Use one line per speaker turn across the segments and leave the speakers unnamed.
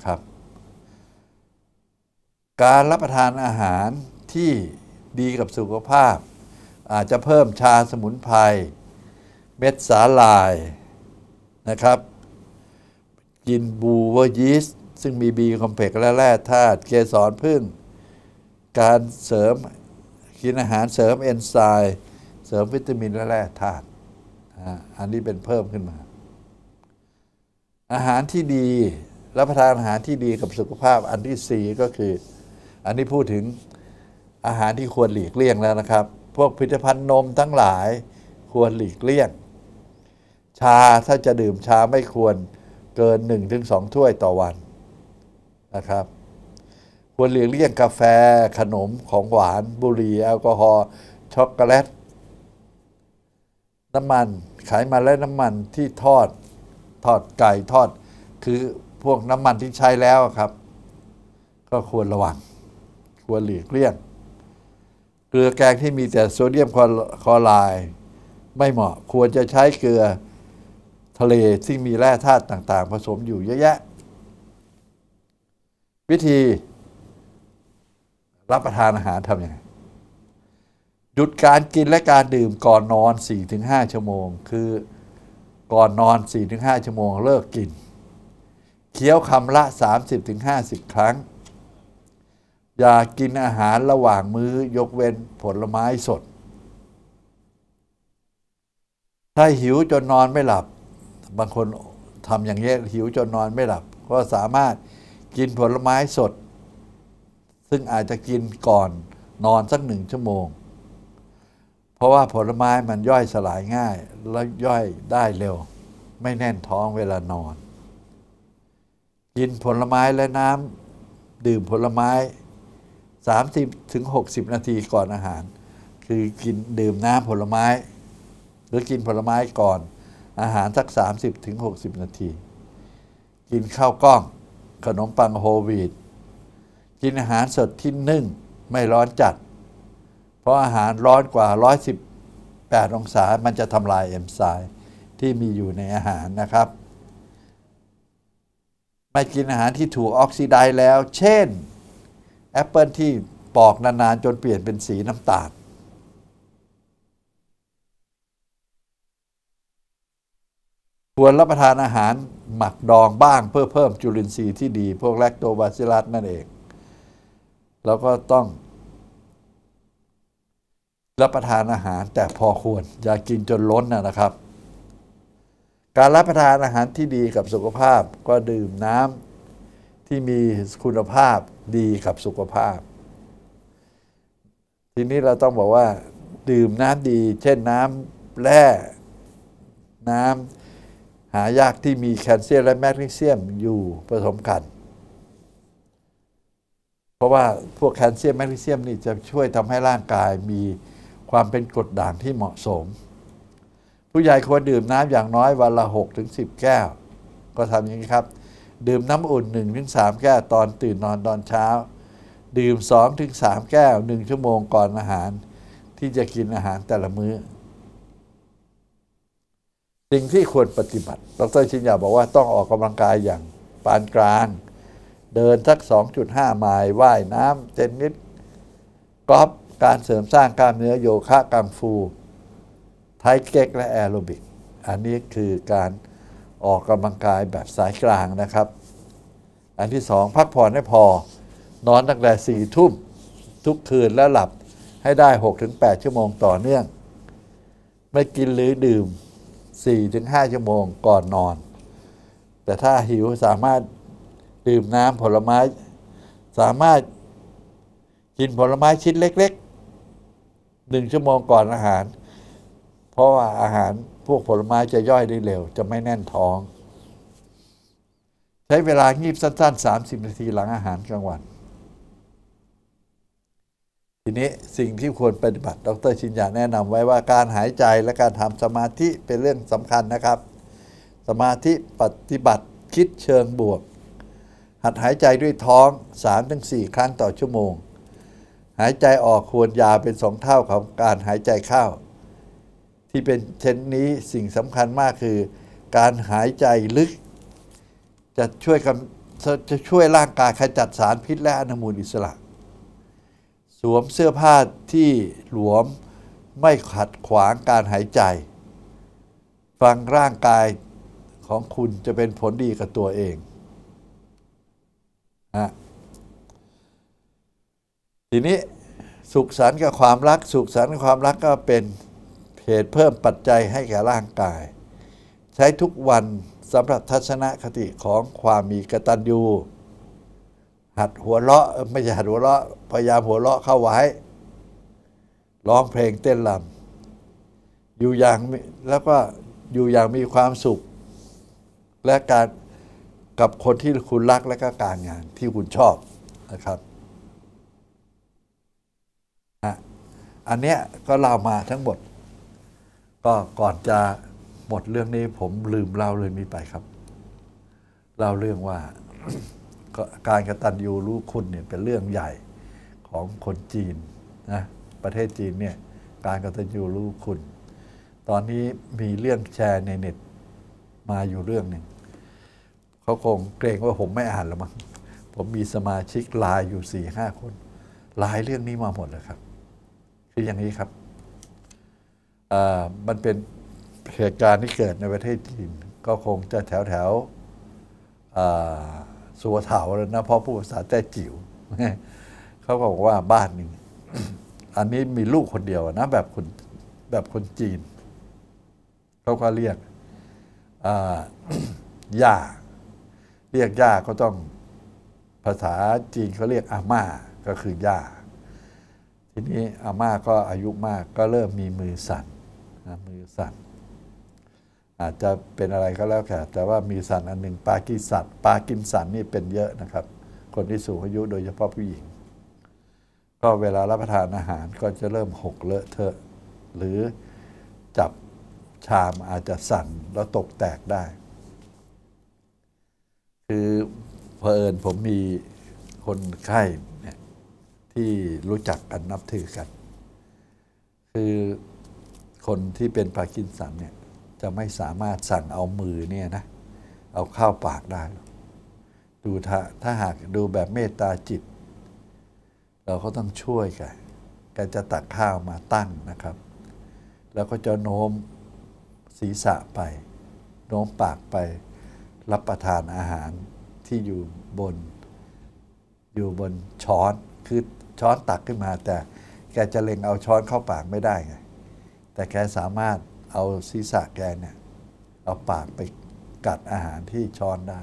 นะครับ การรับประทานอาหารที่ดีกับสุขภาพ อาจจะเพิ่มชาสมุนไพรเม็ดสาหร่ายนะครับ กินบูเวอร์ยีสต์ซึ่งมีบีคอมเพล็กและแร่ธาตุเกสรพึ่ง การเสริมกินอาหารเสริมเอนไซม์เสริมวิตามินและแร่ธาตุอันนี้เป็นเพิ่มขึ้นมา อาหารที่ดี รับประทานอาหารที่ดีกับสุขภาพอันที่สี่ก็คือ อันนี้พูดถึงอาหารที่ควรหลีกเลี่ยงแล้วนะครับ พวกผลิตภัณฑ์นมทั้งหลายควรหลีกเลี่ยง ชาถ้าจะดื่มชาไม่ควรเกิน 1-2 ถ้วยต่อวันนะครับ ควรหลีกเลี่ยงกาแฟขนมของหวานบุหรี่แอลกอฮอล์ช็อกโกแลตน้ำมันไขมันและน้ำมันที่ทอดทอดไก่ทอดคือ พวกน้ำมันที่ใช้แล้วครับ ก็ควรระวัง ควรหลีกเลี่ยง เกลือแกงที่มีแต่โซเดียมคลอคลอไรด์ไม่เหมาะควรจะใช้เกลือทะเลที่งมีแร่ธาตุต่าง ๆ ผสมอยู่เยอะแยะ วิธี รับประทานอาหารทำยังไงหยุดการกินและการดื่มก่อนนอน 4-5 ชั่วโมง คือก่อนนอน 4-5 ชั่วโมงเลิกกิน เคี้ยวคำละ 30-50 ครั้ง อย่ากินอาหารระหว่างมื้อยกเว้นผลไม้สด ถ้าหิวจนนอนไม่หลับ บางคนทำอย่างนี้ยหิวจนนอนไม่หลับ ก็สามารถกินผลไม้สด ซึ่งอาจจะกินก่อนนอนสักหนึ่งชั่วโมง เพราะว่าผลไม้มันย่อยสลายง่าย และย่อยได้เร็ว ไม่แน่นท้องเวลานอน กินผลไม้และน้ำดื่มผลไม้ 30ถึง60 นาทีก่อนอาหาร คือกินดื่มน้ำผลไม้ หรือกินผลไม้ก่อน อาหารสัก 30ถึง60 นาที กินข้าวกล้อง ขนมปังโฮลวีตกินอาหารสดที่นึ่งไม่ร้อนจัด เพราะอาหารร้อนกว่า 118 องศา มันจะทำลายเอนไซม์ที่มีอยู่ในอาหารนะครับ ไม่กินอาหารที่ถูกออกซิไดซ์แล้ว เช่นแอปเปิลที่ปอกนานๆ จนเปลี่ยนเป็นสีน้ำตาล ควรรับประทานอาหารหมักดองบ้างเพื่อเพิ่มจุลินทรีย์ที่ดี พวกแลคโตบาซิลัสนั่นเอง แล้วก็ต้อง รับประทานอาหารแต่พอควร อย่ากินจนล้นนะครับ การรับประทานอาหารที่ดีกับสุขภาพก็ดื่มน้ำที่มีคุณภาพดีกับสุขภาพ ทีนี้เราต้องบอกว่า ดื่มน้ำดี เช่นน้ำแร่น้ำหายากที่มีแคลเซียมและแมกนีเซียมอยู่ผสมกัน เพราะว่าพวกแคลเซียมแมกนีเซียมนี่จะช่วยทำให้ร่างกายมีความเป็นกรดด่างที่เหมาะสม ผู้ใหญ่ควรดื่มน้ำอย่างน้อยวันละ6ถึง10 แก้ว ก็ทำอย่างนี้ครับ ดื่มน้ำอุ่น1ถึง3แก้วตอนตื่นนอนตอนเช้า ดื่ม2ถึง3แก้ว 1 ชั่วโมงก่อนอาหาร ที่จะกินอาหารแต่ละมื้อ สิ่งที่ควรปฏิบัติ ดรชินยาบอกว่าต้องออกกำลังกายอย่างปานกลาง เดินสัก 2.5 ไมล์ว่ายน้ำเทนนิสกอล์ฟการเสริมสร้างกล้ามเนื้อโยคะกังฟู ไทเก๊กและแอโรบิก อันนี้คือการออกกำลังกายแบบสายกลางนะครับ อันที่สองพักผ่อนให้พอ นอนตั้งแต่สี่ทุ่มทุกคืนแล้วหลับให้ได้ 6-8 ชั่วโมงต่อเนื่อง ไม่กินหรือดื่ม 4-5 ชั่วโมงก่อนนอน แต่ถ้าหิวสามารถดื่มน้ำผลไม้ สามารถกินผลไม้ชิ้นเล็กๆหนึ่งชั่วโมงก่อนอาหาร ราะว่าอาหารพวกผลไม้จะย่อยได้เร็ว จะไม่แน่นท้อง ใช้เวลางีบสั้น ๆ 30 นาทีหลังอาหารกลางวัน ทีนี้สิ่งที่ควรปฏิบัติ ดรชินยาแนะนำไว้ว่าการหายใจและการทำสมาธิเป็นเรื่องสำคัญนะครับ สมาธิปฏิบัติคิดเชิงบวก หัดหายใจด้วยท้อง 3-4 ครั้งต่อชั่วโมง หายใจออกควรยาวเป็นสองเท่าของการหายใจเข้า ที่เป็นเช่นนี้สิ่งสำคัญมากคือ การหายใจลึก จะช่วยกจะช่วยร่างกายขจัดสารพิษและอนุมูลอิสระ สวมเสื้อผ้าที่หลวมไม่ขัดขวางการหายใจ ฟังร่างกายของคุณจะเป็นผลดีกับตัวเองนะทีนี้สุขสันต์กับความรัก สุขสันต์กับความรักก็เป็น ตุเพิ่มปัจจัยให้แก่ร่างกาย ใช้ทุกวันสำหรับทัศนคติของความมีกตัญญูหัดหัวเราะไม่ใช่หัดหัวเราะพยายามหัวเราะเข้าไว้ร้องเพลงเต้นรำอยู่อย่างแล้วก็อยู่อย่างมีความสุข และการกับคนที่คุณรักและก็การงานที่คุณชอบนะครับอันเนี้ยก็เล่ามาทั้งหมด ก็ก่อนจะหมดเรื่องนี้ผมลืมเล่าเรื่องนี้ไปครับ เล่าเรื่องว่าก็กรกตัญญูรู้คุณเนี่ยเป็นเรื่องใหญ่ของคนจีนนะประเทศจีนเนี่ยการกตัญญูรู้คุณ ตอนนี้มีเรื่องแชร์ในเน็ตมาอยู่เรื่องหนึ่งเขาคงเกรงว่าผมไม่อ่านแล้วมั้งผมมีสมาชิกไลายอยู่สี่ห้าคนไลายเรื่องนี้มาหมดเลยครับ คืออย่างนี้ครับ มันเป็นเหตุการณ์ที่เกิดในประเทศจีน ก็คงจะแถวแถวสัวเถาแล้วนะเพราะผู้ภาษาแต้จิ๋วเขาก็บอกว่าบ้านหนึ่งอันนี้มีลูกคนเดียวนะแบบคนแบบคนจีนเขาก็เรียกอ่าย่า เรียกย่าก็ต้องภาษาจีนเขาเรียกอาม่าก็คือย่า ทีนี้อาม่าก็อายุมากก็เริ่มมีมือสั่น นะมือสั่นอาจจะเป็นอะไรก็แล้วแต่แต่ว่ามีสันอันหนึ่งปากิสันปากินสันนี่เป็นเยอะนะครับ คนที่สูงอายุโดยเฉพาะผู้หญิง ก็เวลารับประทานอาหารก็จะเริ่มหกเลอะเทอะ หรือจับชามอาจจะสั่นแล้วตกแตกได้ คือเผอิญผมมีคนไข้เนี่ยที่รู้จักกันนับถือกัน คือ คนที่เป็นพาร์กินสันเนี่ยจะไม่สามารถสั่งเอามือเนี่ยนะเอาเข้าปากได้หรอกดูถ้าถ้าหากดูแบบเมตตาจิต เราก็ต้องช่วยกันแกจะตักข้าวมาตั้งนะครับ แล้วก็จะโน้มศีรษะไป โน้มปากไปรับประทานอาหารที่อยู่บน อยู่บนช้อนคือช้อนตักขึ้นมาแต่แกจะเล็งเอาช้อนเข้าปากไม่ได้ไง แต่แกสามารถเอาศีรษะแกเนี่ยเอาปากไปกัดอาหารที่ช้อนได้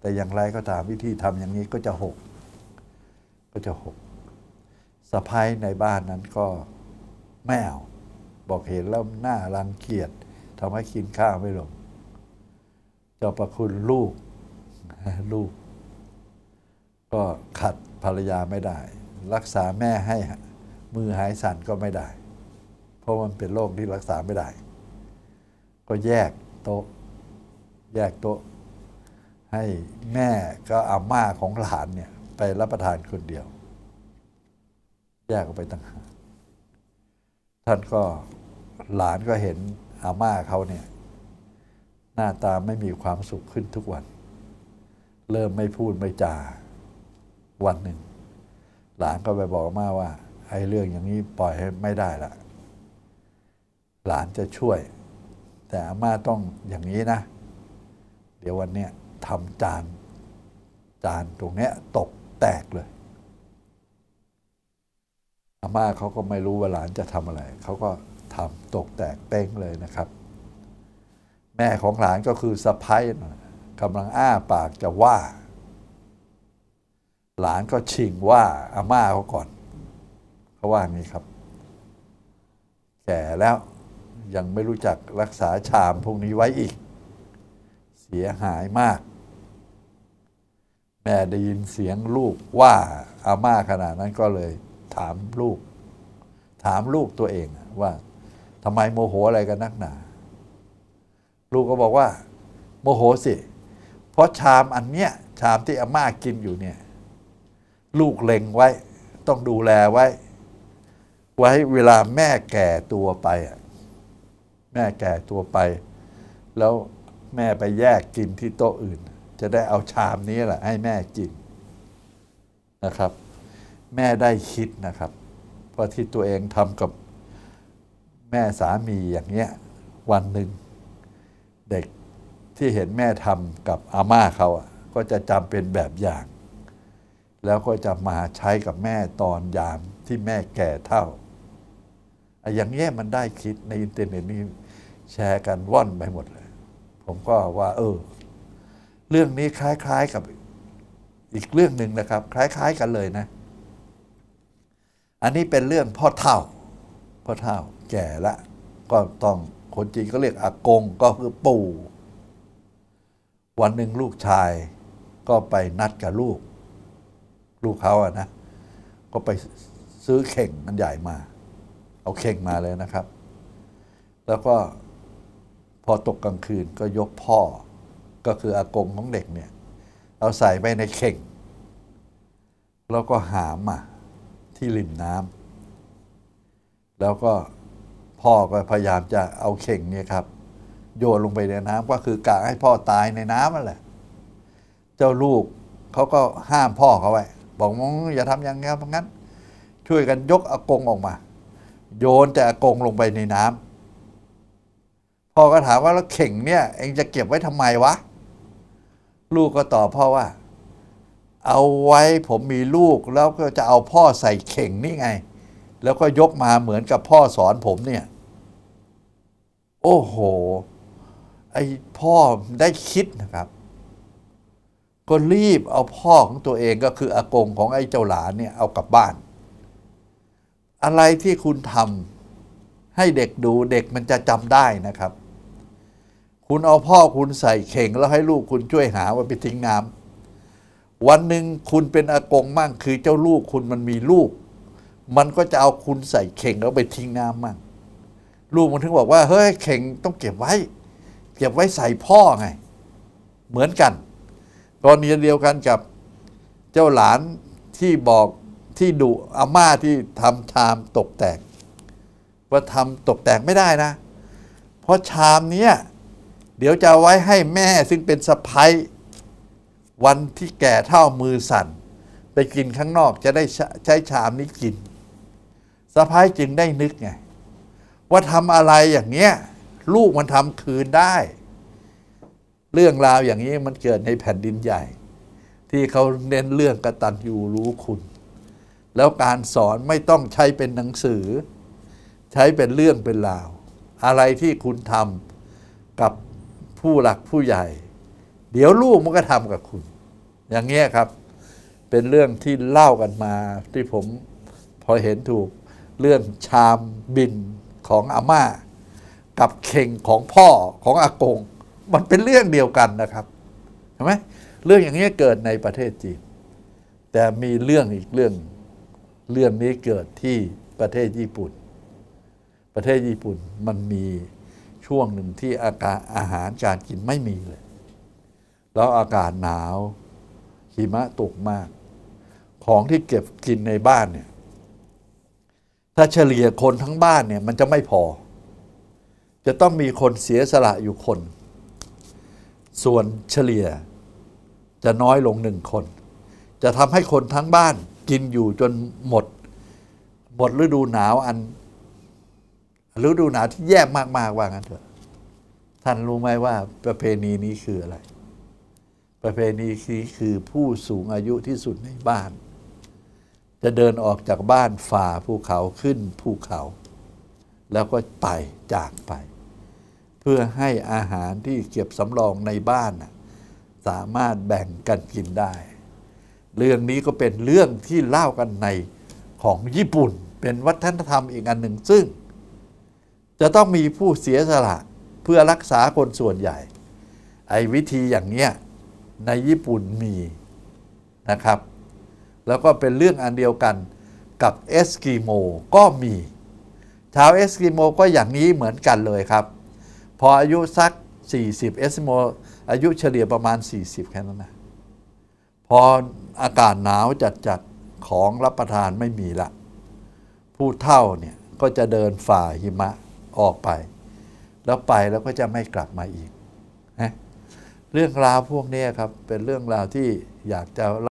แต่อย่างไรก็ตามวิธีทำอย่างนี้ก็จะหก ก็จะหกสะพ้ายในบ้านนั้นก็ไม่เอาบอกเห็นแล้วหน้ารังเกียจทำให้กินข้าวไม่ลงเจ้าประคุณลูกลูก ก็ขัดภรรยาไม่ได้ รักษาแม่ให้มือหายสั่นก็ไม่ได้ เพราะมันเป็นโรคที่รักษาไม่ได้ ก็แยกโต๊ะ แยกโต๊ะ ให้แม่ก็อาม่าของหลานเนี่ยไปรับประทานคนเดียว แยกออกไปต่างหากท่านก็หลานก็เห็นอาม่าเขาเนี่ยหน้าตาไม่มีความสุขขึ้นทุกวัน เริ่มไม่พูดไม่จาวันหนึ่ง หลานก็ไปบอกอาม่าว่าไอ้เรื่องอย่างนี้ปล่อยให้ไม่ได้ละ หลานจะช่วย แต่อาม่าต้องอย่างนี้นะ เดี๋ยววันเนี้ยทำจาน จานตรงเนี้ยตกแตกเลยอาม่าเขาก็ไม่รู้ว่าหลานจะทำอะไร เขาก็ทำตกแตกเป้งเลยนะครับ แม่ของหลานก็คือสะพ้ายกำลังอ้าปากจะว่า หลานก็ชิงว่าอาม่าเขาก่อน เขาว่างี้ครับ แก่แล้ว ยังไม่รู้จักรักษาชามพวกนี้ไว้อีก เสียหายมาก แม่ได้ยินเสียงลูกว่าอาม่าขนาดนั้นก็เลยถามลูก ถามลูกตัวเองว่าทำไมโมโหอะไรกันนักหนา ลูกก็บอกว่า โมโหสิ เพราะชามอันเนี้ยชามที่อาม่ากินอยู่เนี่ย ลูกเล็งไว้ ต้องดูแลไว้ ไว้เวลาแม่แก่ตัวไปอะ แม่แก่ตัวไป แล้วแม่ไปแยกกินที่โต๊ะอื่น จะได้เอาชามนี้แหละให้แม่กินนะครับ แม่ได้คิดนะครับเพราที่ตัวเองทำกับแม่สามีอย่างเนี้ยวันหนึ่ง เด็กที่เห็นแม่ทำกับอาม่าเขาอะก็จะจำเป็นแบบอย่าง แล้วก็จะมาใช้กับแม่ตอนยามที่แม่แก่เท่าไอ้อย่างเงี้ยมันได้คิดในอินเทอร์เน็ตนี่ แชร์กันว่อนไปหมดเลย ผมก็ว่า เออ เรื่องนี้คล้าย ๆกับอีกเรื่องหนึ่งนะครับ คล้าย ๆ กันเลยนะ อันนี้เป็นเรื่องพ่อเท่า พ่อเท่าแก่ละ ก็ต้องคนจีนก็เรียกอากงก็คือปู่ วันหนึ่งลูกชาย ก็ไปนัดกับลูก ลูกเขาอะนะ ก็ไปซื้อเข่งมันใหญ่มา เอาเข่งมาเลยนะครับ แล้วก็ พอตกกลางคืนก็ยกพ่อ ก็คืออากงของเด็กเนี่ย เอาใส่ไปในเข่ง แล้วก็หามมาที่ริมน้ำแล้วก็พ่อก็พยายามจะเอาเข่งเนี่ยครับ โยนลงไปในน้ำก็คือกะให้พ่อตายในน้ำนั่นแหละ เจ้าลูกเขาก็ห้ามพ่อเขาไว้บอกมึงอย่าทำอย่างงี้เพราะงั้น ช่วยกันยกอากงออกมา โยนแต่อากงลงไปในน้ำ พ่อก็ถามว่าแล้วเข่งเนี่ยเองจะเก็บไว้ทำไมวะ ลูกก็ตอบพ่อว่า เอาไว้ผมมีลูกแล้วก็จะเอาพ่อใส่เข่งนี่ไง แล้วก็ยกมาเหมือนกับพ่อสอนผมเนี่ย โอ้โห ไอพ่อได้คิดนะครับ ก็รีบเอาพ่อของตัวเองก็คืออากงของไอ้เจ้าหลานเนี่ยเอากลับบ้าน อะไรที่คุณทำให้เด็กดูเด็กมันจะจำได้นะครับ คุณเอาพ่อคุณใส่เข่ง แล้วให้ลูกคุณช่วยหาว่าไปทิ้งน้ำวันหนึ่งคุณเป็นอากงมั่งคือเจ้าลูกคุณมันมีลูก มันก็จะเอาคุณใส่เข่งแล้วไปทิ้งน้ำมั่ง ลูกมันถึงบอกว่าเฮ้ยเข่งต้องเก็บไว้ เก็บไว้ใส่พ่อไง เหมือนกันตอนนี้เดียวกันกับเจ้าหลานที่บอกที่ดุอาม่าที่ทำชามตกแต่งว่าทำตกแต่งไม่ได้นะ เพราะชามเนี้ย เดี๋ยวจะไว้ให้แม่ซึ่งเป็นสะพ้ยวันที่แก่เท่ามือสั่น ไปกินข้างนอกจะได้ใช้ใชชามนี้กินสะพ้ยจึงได้นึกไง ว่าทำอะไรอย่างเงี้ยลูกมันทำคืนได้ เรื่องราวอย่างนี้มันเกิดในแผ่นดินใหญ่ ที่เขาเน้นเรื่องกระตัญญูรู้คุณ แล้วการสอนไม่ต้องใช้เป็นหนังสือ ใช้เป็นเรื่องเป็นราว อะไรที่คุณทำกับ ผู้หลักผู้ใหญ่ เดี๋ยวลูกมันก็ทำกับคุณ อย่างเงี้ยครับ เป็นเรื่องที่เล่ากันมาที่ผมพอเห็นถูกเรื่องชามบินของอาม่า กับเข่งของพ่อของอากง มันเป็นเรื่องเดียวกันนะครับเห็นไหมเรื่องอย่างนี้เกิดในประเทศจีน แต่มีเรื่องอีกเรื่อง เรื่องนี้เกิดที่ประเทศญี่ปุ่น ประเทศญี่ปุ่นมันมี ช่วงหนึ่งที่อากาศอาหารการกินไม่มีเลย แล้วอากาศหนาวหิมะตกมาก ของที่เก็บกินในบ้านเนี่ย ถ้าเฉลี่ยคนทั้งบ้านเนี่ย มันจะไม่พอ จะต้องมีคนเสียสละอยู่คน ส่วนเฉลี่ยจะน้อยลงหนึ่งคน จะทำให้คนทั้งบ้านกินอยู่จนหมด หมดฤดูหนาวอัน ฤดูหนาวที่แย่มากๆว่างั้นเถอะท่านรู้ไหมว่าประเพณีนี้คืออะไร ประเพณีนี้คือผู้สูงอายุที่สุดในบ้าน จะเดินออกจากบ้านฝ่าภูเขาขึ้นภูเขา แล้วก็ไปจากไป เพื่อให้อาหารที่เก็บสำรองในบ้านสามารถแบ่งกันกินได้ เรื่องนี้ก็เป็นเรื่องที่เล่ากันในของญี่ปุ่น เป็นวัฒนธรรมอีกอันหนึ่งซึ่ง จะต้องมีผู้เสียสละเพื่อรักษาคนส่วนใหญ่ ไอ้วิธีอย่างเนี้ยในญี่ปุ่นมีนะครับ แล้วก็เป็นเรื่องอันเดียวกันกับเอสกิโมก็มีชาวเอสกิโมก็อย่างนี้เหมือนกันเลยครับ พออายุสัก 40 เอสกิโมอายุเฉลี่ยประมาณ 40 แค่นั้นนะพออากาศหนาวจัดๆของรับประทานไม่มีละ ผู้เท่าเนี่ยก็จะเดินฝ่าหิมะ ออกไป แล้วไปแล้วก็จะไม่กลับมาอีกนะเรื่องราวพวกนี้ครับเป็นเรื่องราวที่อยากจะ